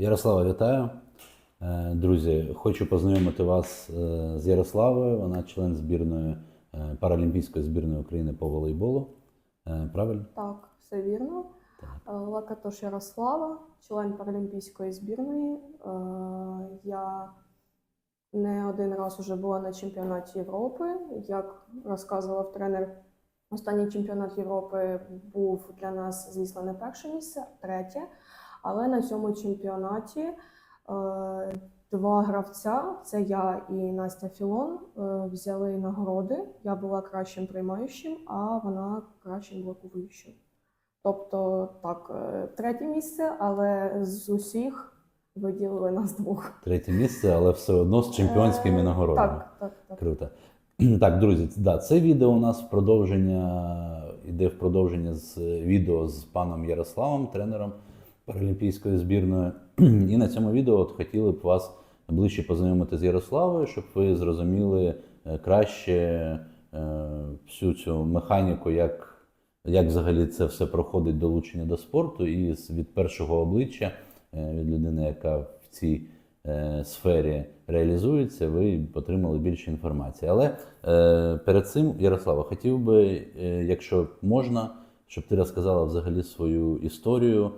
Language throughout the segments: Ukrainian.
Ярослава, вітаю. Е, Друзі, хочу познайомити вас е, з Ярославою. Вона член збірної е, паралімпійської збірної України по волейболу. Правильно? Так, все вірно. Так. Лакатош Ярослава, член паралімпійської збірної. Я не один раз вже була на чемпіонаті Європи. Як розказував тренер, останній чемпіонат Європи був для нас, звісно, не перше місце, а третє. Але на цьому чемпіонаті е, два гравця, це я і Настя Філон, е, взяли нагороди. Я була кращим приймаючим, а вона кращим блокуючим. Тобто, так, е, третє місце, але з усіх виділили нас двох. Третє місце, але все одно з чемпіонськими нагородами. Так, так, так. Круто. Так, друзі, да, це відео у нас в продовження йде в продовження з відео з паном Ярославом, тренером паралімпійської збірної. І на цьому відео от хотіли б вас ближче познайомити з Ярославою, щоб ви зрозуміли е, краще е, всю цю механіку, як, як взагалі це все проходить долучення до спорту, і від першого обличчя е, від людини, яка в цій сфері реалізується, ви отримали більше інформації. Але перед цим, Ярослава, хотів би, якщо можна, щоб ти розказала взагалі свою історію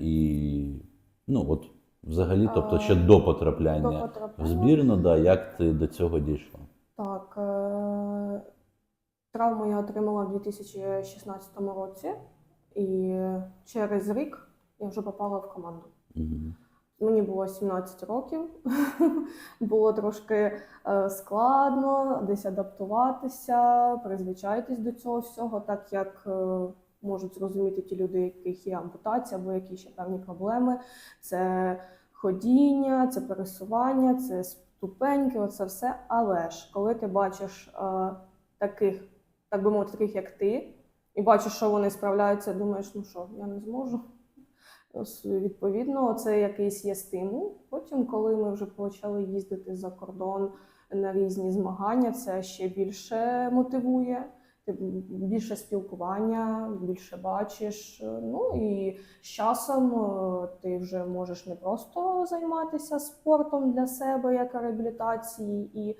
і ну от взагалі, тобто ще до потрапляння До в збірну, да, як ти до цього дійшла? Так, е, травму я отримала в 2016 році, і через рік я вже попала в команду. Угу. Мені було 17 років, було трошки е, складно десь адаптуватися, призвичайтесь до цього всього, так як е, можуть зрозуміти ті люди, яких є ампутація або які ще певні проблеми. Це ходіння, це пересування, це ступеньки, оце все. Але ж коли ти бачиш е, таких, так би мовити, таких як ти, і бачиш, що вони справляються, думаєш, ну що, я не зможу. Відповідно, це якийсь є стимул. Потім, коли ми вже почали їздити за кордон на різні змагання, це ще більше мотивує. Ти більше спілкування, більше бачиш. Ну і з часом е, ти вже можеш не просто займатися спортом для себе, як реабілітації, і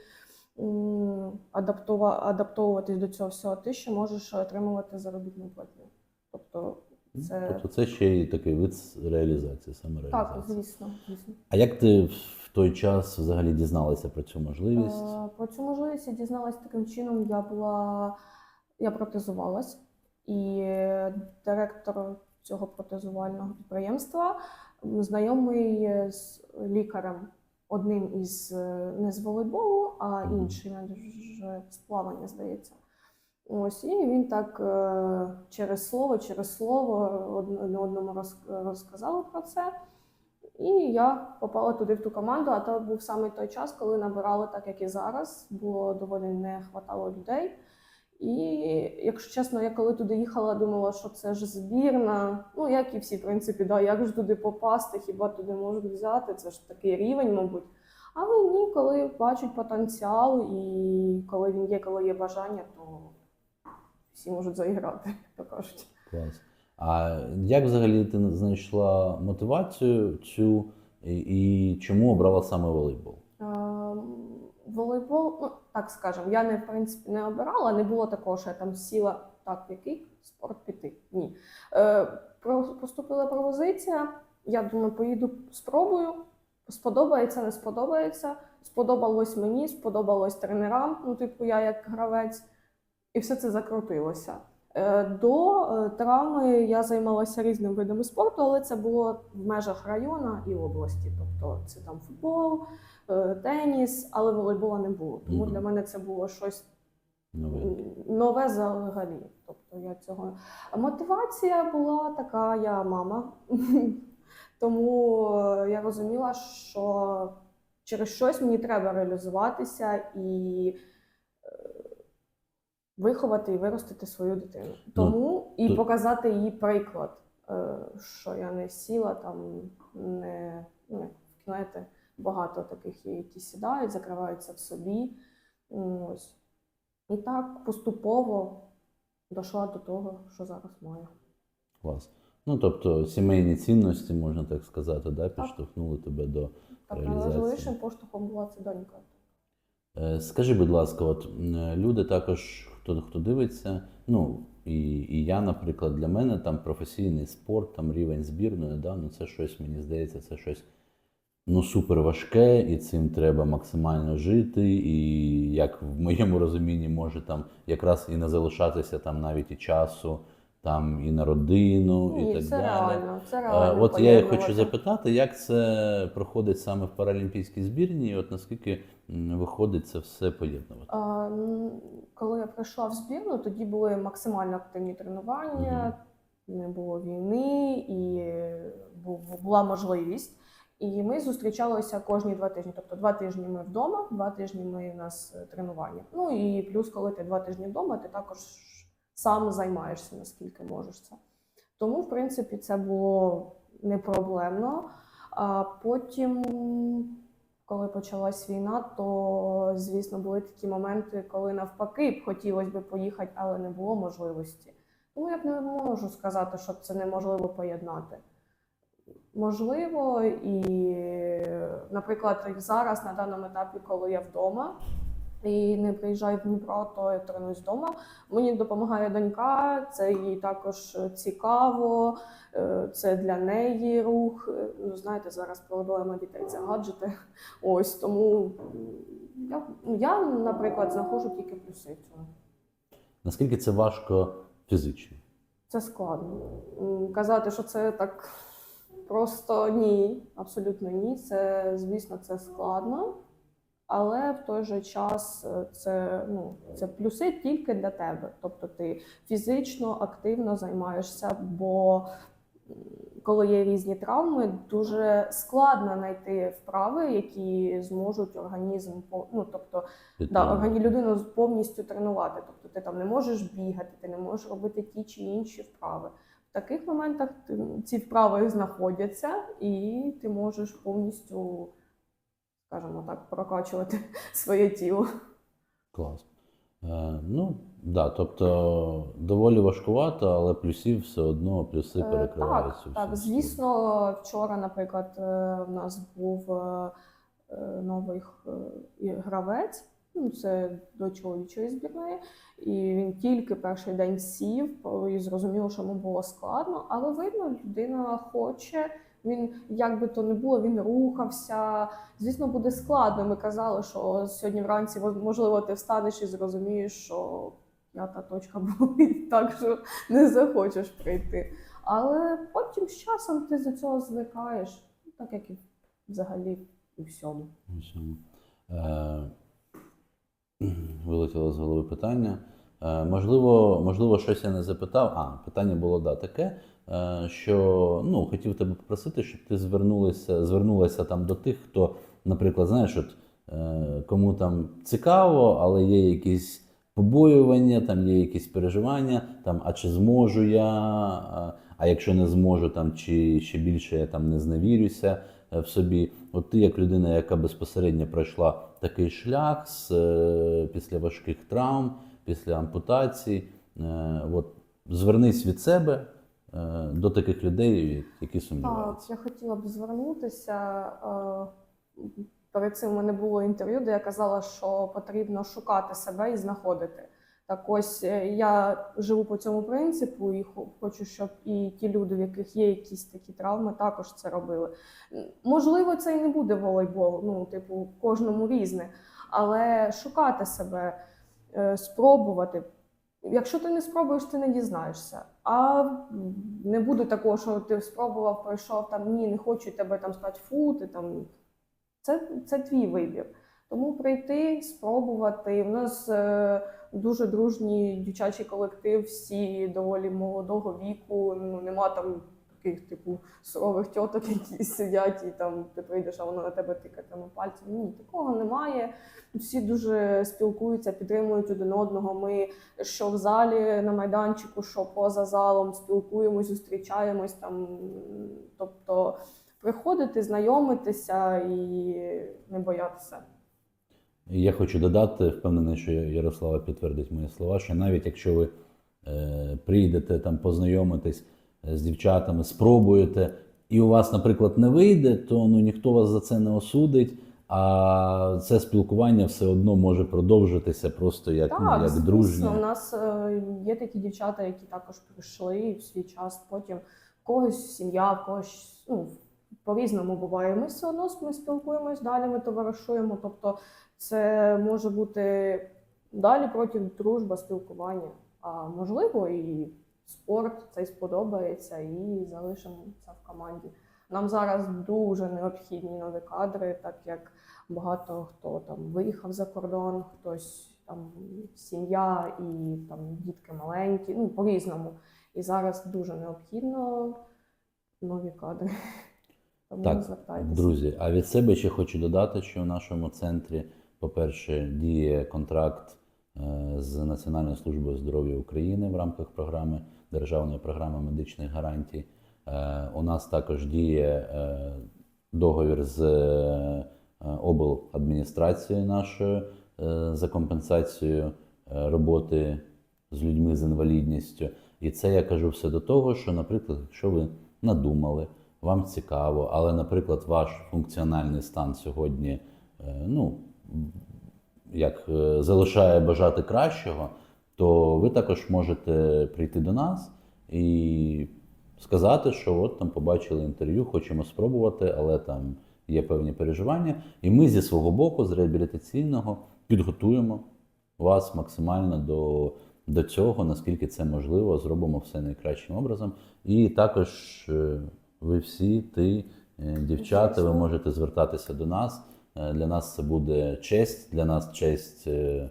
адаптовуватись до цього всього, ти ще можеш отримувати заробітну платню. Тобто, це Тобто це ще й такий вид реалізації, самореалізації. так, звісно, звісно. А як ти в той час взагалі дізналася про цю можливість? Е, Про цю можливість я дізналась таким чином. Я була я протезувалась, і директор цього протезувального підприємства знайомий з лікарем, одним із не з волейболу, а іншим з плавання, здається. Ось, і він так е, через слово, через слово одному роз- розказали про це. І я попала туди в ту команду, а то був саме той час, коли набирали, так як і зараз, було доволі не хватало людей. І якщо чесно, я коли туди їхала, думала, що це ж збірна. Ну, як і всі, в принципі, да, як ж туди попасти, хіба туди можуть взяти? Це ж такий рівень, мабуть. Але ні, коли бачать потенціал, і коли він є, коли є бажання, то всі можуть заіграти, то кажуть. Клас. А як взагалі ти знайшла мотивацію цю і, і чому обрала саме волейбол? Ем, Волейбол, ну так скажемо, я не в принципі не обирала, не було такого, що я там сіла так, в який спорт піти. Ні. Е, поступила пропозиція. Я думаю, поїду, спробую. Сподобається, не сподобається. Сподобалось мені, сподобалось тренерам. Ну, типу, я як гравець, і все це закрутилося. Е, До е, травми я займалася різними видами спорту, але це було в межах району і області. Тобто це там футбол, теніс, але волейбола не було. Тому Мгм. для мене це було щось м, нове взагалі. Тобто я цього мотивація була така, я мама. Тому е, я розуміла, що через щось мені треба реалізуватися і е, виховати і виростити свою дитину. Тому і то- показати їй приклад, е, що я не сіла там, не ну, як, знаєте, багато таких є, які сідають, закриваються в собі. Ось. І так поступово дійшла до того, що зараз маю. Клас. Ну, тобто сімейні цінності, можна так сказати, да, підштовхнули тебе до Так, реалізації. найважливішим поштовхом була це донька. Е, Скажи, будь ласка, от люди також, хто, хто дивиться, ну і, і я, наприклад, для мене там професійний спорт, там рівень збірної, да, ну це щось, мені здається, це щось ну, супер важке, і цим треба максимально жити. І як в моєму розумінні може там якраз і не залишатися там навіть і часу, там і на родину, і Ні, так це далі. реально. Це Е, реально. От я хочу запитати, як це проходить саме в паралімпійській збірні, і от наскільки виходить це все поєднувати? А, Коли я прийшла в збірну, тоді були максимально активні тренування, не було війни і був- була можливість. І ми зустрічалися кожні два тижні. Тобто два тижні ми вдома, два тижні ми у нас е, тренування. Ну і плюс, коли ти два тижні вдома, ти також сам займаєшся наскільки можеш це. Тому, в принципі, це було не проблемно. А потім, коли почалась війна, то звісно були такі моменти, коли навпаки б хотілося б поїхати, але не було можливості. Тому я б не можу сказати, що це неможливо поєднати. Можливо, і, наприклад, як зараз на даному етапі, коли я вдома і не приїжджаю в Дніпро, то я тренуюсь вдома. Мені допомагає донька, це їй також цікаво, е, це для неї рух. Е, Ну, знаєте, зараз проблема дітей це гаджети. Ось тому я, я наприклад, знаходжу тільки плюси цього. Наскільки це важко фізично? Це складно. Казати, що це так просто ні, абсолютно ні. Це, звісно, це складно, але в той же час е, це, ну, це плюси тільки для тебе. Тобто ти фізично активно займаєшся, бо коли є різні травми, дуже складно знайти вправи, які зможуть організм ну, тобто Да, органі людину повністю тренувати. Тобто ти там не можеш бігати, ти не можеш робити ті чи інші вправи. Таких моментах ці вправи знаходяться, і ти можеш повністю, скажімо так, прокачувати своє тіло. Клас. Е, ну, да, тобто доволі важкувато, але плюсів все одно, плюси Е, Так, так, звісно, вчора, наприклад, е, в нас був е, е, новий е, гравець. Ну, це до чоловічої збірної, і він тільки перший день сів і зрозуміло, що йому було складно, але видно, людина хоче. Він як би то не було, він рухався. Звісно, буде складно. Ми казали, що сьогодні вранці можливо ти встанеш і зрозумієш, що п'ята точка болить, так що не захочеш прийти. Але потім з часом ти до цього звикаєш, так як і взагалі у всьому. У всьому. Вилетіло з голови питання. Е, можливо, можливо, щось я не запитав. А, питання було да, таке, е, що ну, хотів тебе попросити, щоб ти звернулася, звернулася там до тих, хто, наприклад, знаєш, от, е, кому там цікаво, але є якісь побоювання, там є якісь переживання, там, а чи зможу я, а, якщо не зможу, там, чи ще більше я там не зневірюся в собі. От ти, як людина, яка безпосередньо пройшла такий шлях з, е, після важких травм, після ампутацій, е, от, звернись від себе е, до таких людей, які сумніваються. я хотіла б звернутися. Перед цим у мене було інтерв'ю, де я казала, що потрібно шукати себе і знаходити. Так ось е, я живу по цьому принципу і хочу, щоб і ті люди, в яких є якісь такі травми, також це робили. Можливо, це і не буде волейбол, ну, типу, кожному різне, але шукати себе, е, спробувати. Якщо ти не спробуєш, ти не дізнаєшся. А не буде такого, що ти спробував, пройшов там ні, не хочу тебе там сказати фу, ти там. Це, це твій вибір. Тому прийти, спробувати. У нас е, дуже дружній дівчачий колектив, всі доволі молодого віку. Ну нема там таких, типу, сурових тьоток, які сидять і там ти прийдеш, а вона на тебе тикатиме пальцем. Ні, такого немає. Всі дуже спілкуються, підтримують один одного. Ми що в залі на майданчику, що поза залом, спілкуємось, зустрічаємось там. Тобто приходити, знайомитися і не боятися. І Я хочу додати, впевнений, що Ярослава підтвердить мої слова, що навіть якщо ви е, прийдете там познайомитись е, з дівчатами, спробуєте, і у вас, наприклад, не вийде, то ну ніхто вас за це не осудить. А це спілкування все одно може продовжитися просто як, ну, як звісно, дружнє. У нас е, є такі дівчата, які також прийшли в свій час. Потім в когось сім'я, в когось ну, по-різному буває. Ми все одно ми спілкуємось далі, ми товаришуємо. Тобто, це може бути далі протягом дружба, спілкування. А можливо, і спорт цей сподобається, і залишимося в команді. Нам зараз дуже необхідні нові кадри, так як багато хто там виїхав за кордон, хтось там сім'я і там дітки маленькі, ну по-різному. І зараз дуже необхідно нові кадри. Тому Так, звертайтеся. Друзі, а від себе ще хочу додати, що в нашому центрі, по-перше, діє контракт е, з Національною службою здоров'я України в рамках програми Державної програми медичних гарантій. Е, У нас також діє е, договір з обладміністрацією нашою за компенсацією роботи з людьми з інвалідністю. І це я кажу все до того, що, наприклад, якщо ви надумали, вам цікаво, але, наприклад, ваш функціональний стан сьогодні, ну, як е, залишає бажати кращого, то ви також можете прийти до нас і сказати, що от там побачили інтерв'ю, хочемо спробувати, але там є певні переживання. І ми зі свого боку, з реабілітаційного, підготуємо вас максимально до, до цього, наскільки це можливо, зробимо все найкращим образом. І також е, ви всі, ти, е, дівчата, ви можете звертатися до нас. Е, Для нас це буде честь, для нас честь е,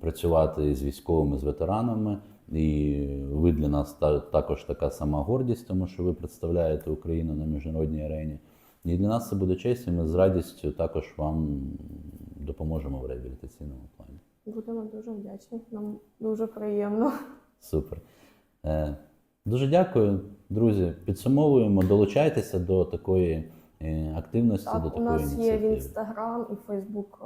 працювати з військовими, з ветеранами. І ви для нас також така сама гордість, тому що ви представляєте Україну на міжнародній арені. І для нас це буде честь, і ми з радістю також вам допоможемо в реабілітаційному плані. Будемо дуже вдячні. Нам дуже приємно. Супер. Е, Дуже дякую, друзі. Підсумовуємо, долучайтеся до такої е, активності, до Так, у такої нас є в інстаграм і Фейсбук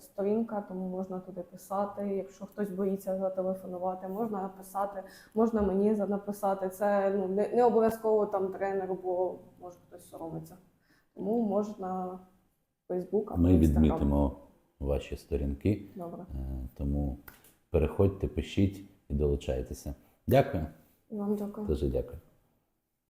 сторінка, тому можна туди писати. Якщо хтось боїться зателефонувати, можна написати, можна мені написати. Це ну не, не обов'язково там тренер, бо може хтось соромиться. Тому можна Фейсбук або Ми відмітимо ваші сторінки, Добре. е, тому переходьте, пишіть і долучайтеся. Дякую, вам дякую. дуже дякую.